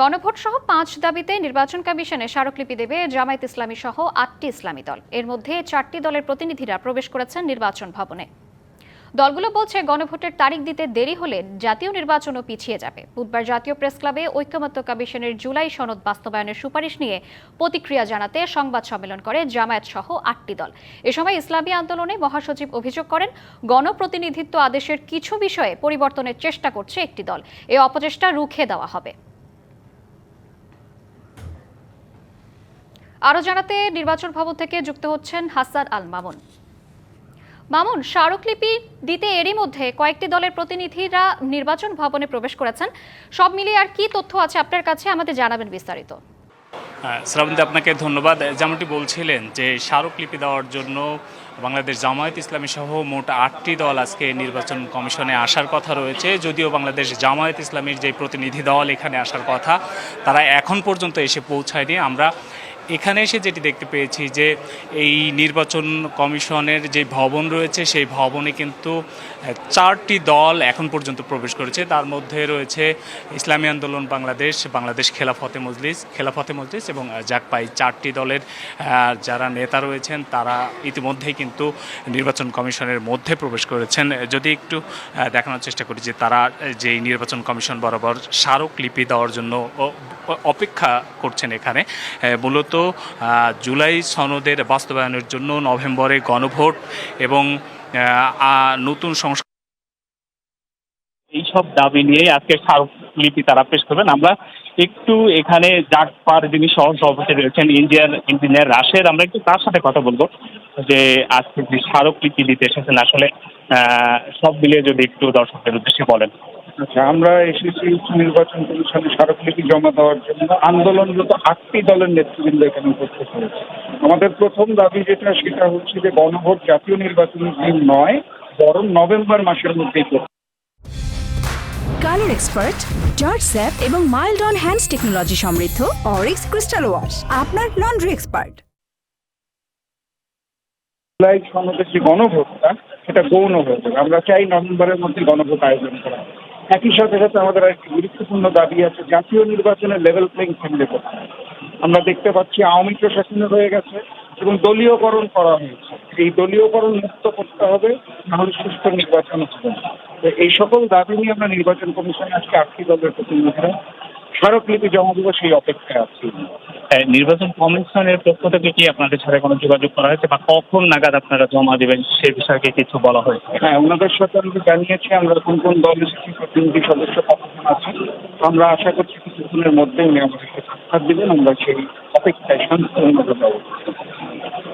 গণভোট সহ পাঁচ দাবিতে নির্বাচন কমিশনে স্মারকলিপি দেবে জামায়াত ইসলামী সহ আটটি ইসলামী দল। এর মধ্যে চারটি দলের প্রতিনিধিরা প্রবেশ করেছেন নির্বাচন ভবনে। দলগুলো বলছে, গণভোটের তারিখ দিতে দেরি হলে জাতীয় নির্বাচনও পিছিয়ে যাবে। বুধবার জাতীয় প্রেস ক্লাবে ঐক্যমত্য কমিশনের জুলাই সনদ বাস্তবায়নের সুপারিশ নিয়ে প্রতিক্রিয়া জানাতে সংবাদ সম্মেলন করে জামায়াত সহ আটটি দল। এ সময় ইসলামী আন্দোলনে মহাসচিব অভিযোগ করেন, গণপ্রতিনিধিত্ব আদেশের কিছু বিষয়ে পরিবর্তনের চেষ্টা করছে একটি দল। এ অপচেষ্টা রুখে দেওয়া হবে। আরও জানাতে নির্বাচন ভবন থেকে যুক্ত হচ্ছেন হাসান আল মামুন। মামুন, স্মারকলিপি দিতে এরই মধ্যে কয়েকটি দলের প্রতিনিধিরা নির্বাচন ভবনে প্রবেশ করেছেন। সব মিলিয়ে আর কি তথ্য আছে আপনার কাছে? আমাদের জানাবেন বিস্তারিত। শ্রাবন্তী, আপনাকে ধন্যবাদ। যেমনটি বলছিলেন যে স্মারকলিপি দেওয়ার জন্য বাংলাদেশ জামায়াত ইসলামী সহ মোট আটটি দল আজকে নির্বাচন কমিশনে আসার কথা রয়েছে। যদিও বাংলাদেশ জামায়াত ইসলামীর যে প্রতিনিধি দল এখানে আসার কথা, তারা এখন পর্যন্ত এসে পৌঁছায়নি। আমরা এখানে এসে যেটি দেখতে পেয়েছি যে এই নির্বাচন কমিশনের যে ভবন রয়েছে সেই ভবনে কিন্তু চারটি দল এখন পর্যন্ত প্রবেশ করেছে। তার মধ্যে রয়েছে ইসলামী আন্দোলন বাংলাদেশ বাংলাদেশ খেলাফতে মজলিস খেলাফতে মজলিস এবং জাকপাই চারটি দলের যারা নেতা রয়েছেন তারা ইতিমধ্যেই কিন্তু নির্বাচন কমিশনের মধ্যে প্রবেশ করেছেন। যদি একটু দেখানোর চেষ্টা করি যে তারা আহ, যে নির্বাচন কমিশন বরাবর স্মারকলিপি দেওয়ার জন্য অপেক্ষা করছেন এখানে আহ, জুলাই সনদের বাস্তবায়নের জন্য নভেম্বরে গণভোট এবং নতুন সংস্কার এইসব দাবি নিয়ে আজকে স্মারকলিপি তারা পেশ করবেন। আমরা একটু এখানে জাকপার যিনি সহ সভাপতি রয়েছেন, ইন্ডিয়ান ইঞ্জিনিয়ার রাশেদ, আমরা একটু তার সাথে কথা বলব। যে আজকে যে স্মারকলিপি দিতে এসেছেন আসলে আহ, সব মিলিয়ে যদি একটু দর্শকদের উদ্দেশ্যে বলেন। আচ্ছা আমরা এসেছি উচ্চ নির্বাচন কমিশনে স্মারকলিপি জমা দেওয়ার জন্য। আন্দোলনরত আটটি দলের নেতৃবৃন্দ এখানে উপস্থিত হয়েছে। আমাদের প্রথম দাবি যেটা সেটা হচ্ছে যে গণভোট জাতীয় নির্বাচনের দিন নয় বরং নভেম্বর মাসের মধ্যেই। কালার এক্সপার্ট জর্জ স্যাপ এবং মাইল্ড অন হ্যান্ডস টেকনোলজি সমৃদ্ধ অরিক্স ক্রিস্টাল ওয়াশ আপনার লন্ড্রি এক্সপার্ট। জুলাই সনদের যে গণভোটটা সেটা গৌণ হয়ে যাবে আমরা চাই নভেম্বরের মধ্যে গণভোট আয়োজন করা একই সাথে সাথে আমাদের একটি গুরুত্বপূর্ণ দাবি আছে, জাতীয় নির্বাচনের লেভেল প্লেইং ফিল্ডে করতে আমরা দেখতে পাচ্ছি আওয়ামী প্রশাসনে হয়ে গেছে এবং দলীয়করণ করা হয়েছে। এই দলীয়করণ মুক্ত করতে হবে নাহলে সুস্থ নির্বাচন হবে। এই সকল দাবি নিয়ে আমরা নির্বাচন কমিশনে আজকে আটটি দলের প্রতিনিধিরা স্মারকলিপি জমা দেবো সেই অপেক্ষায় আছি। নির্বাচন কমিশনের পক্ষ থেকে কি আপনাদের সাথে কোনো যোগাযোগ করা হয়েছে বা কখন নাগাদ আপনারা জমা দেবেন সে বিষয়ে কিছু বলা হয়েছে? হ্যাঁ ওনাদের সাথে আমি জানিয়েছি আমরা কোন কোন দল এসেছি প্রতিনিধি সদস্য কতক্ষণ আছে আমরা আশা করছি কিছুক্ষণের মধ্যে উনি আমাদেরকে সাক্ষাৎ দেবেন আমরা সেই অপেক্ষায় শান্তিপূর্ণভাবে পাবো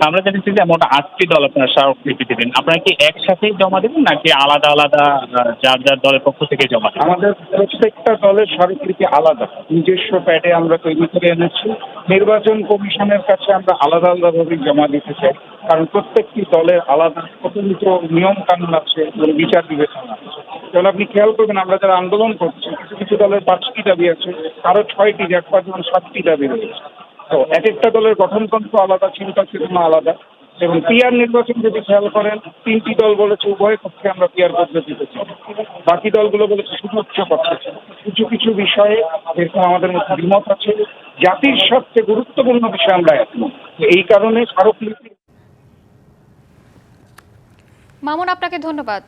আমরা জেনেছি যে মোট আটটি দল আপনারা স্মারকলিপি দেবেন, আপনারা কি একসাথেই জমা দেবেন নাকি আলাদা আলাদা যার যার দলের পক্ষ থেকে জমা দেবেন? আমাদের প্রত্যেকটা দলের স্মারকলিপি আলাদা, নিজস্ব প্যাডে আমরা তৈরি করে এনেছি, নির্বাচন কমিশনের কাছে আমরা আলাদা আলাদাভাবে জমা দিতে চাই, কারণ প্রত্যেকটি দলের আলাদা স্বতন্ত্র নিয়ম কানুন আছে বিচার বিবেচনা আছে। তাহলে আপনি খেয়াল করবেন, আমরা যারা আন্দোলন করছি, কিছু কিছু দলের পাঁচটি দাবি আছে কারও ছয়টি এক পাঁচজন সাতটি দাবি রয়েছে। তো এক একটা দলের গঠনতন্ত্র আলাদা, চিন্তা চেতনা আলাদা। এবং পিয়ার নির্বাচন যদি খেয়াল করেন, তিনটি দল বলেছে উভয় পক্ষে আমরা পিয়ার পদ্ধতিতে চাই। বাকি দলগুলো বলেছে সুযোগ্য পদ্ধতি কিছু কিছু বিষয়ে এরকম আমাদের মধ্যে দ্বিমত আছে। জাতির সবচেয়ে গুরুত্বপূর্ণ বিষয় আমরা একমত এই কারণে স্মারকলিপি মামুন, আপনাকে ধন্যবাদ।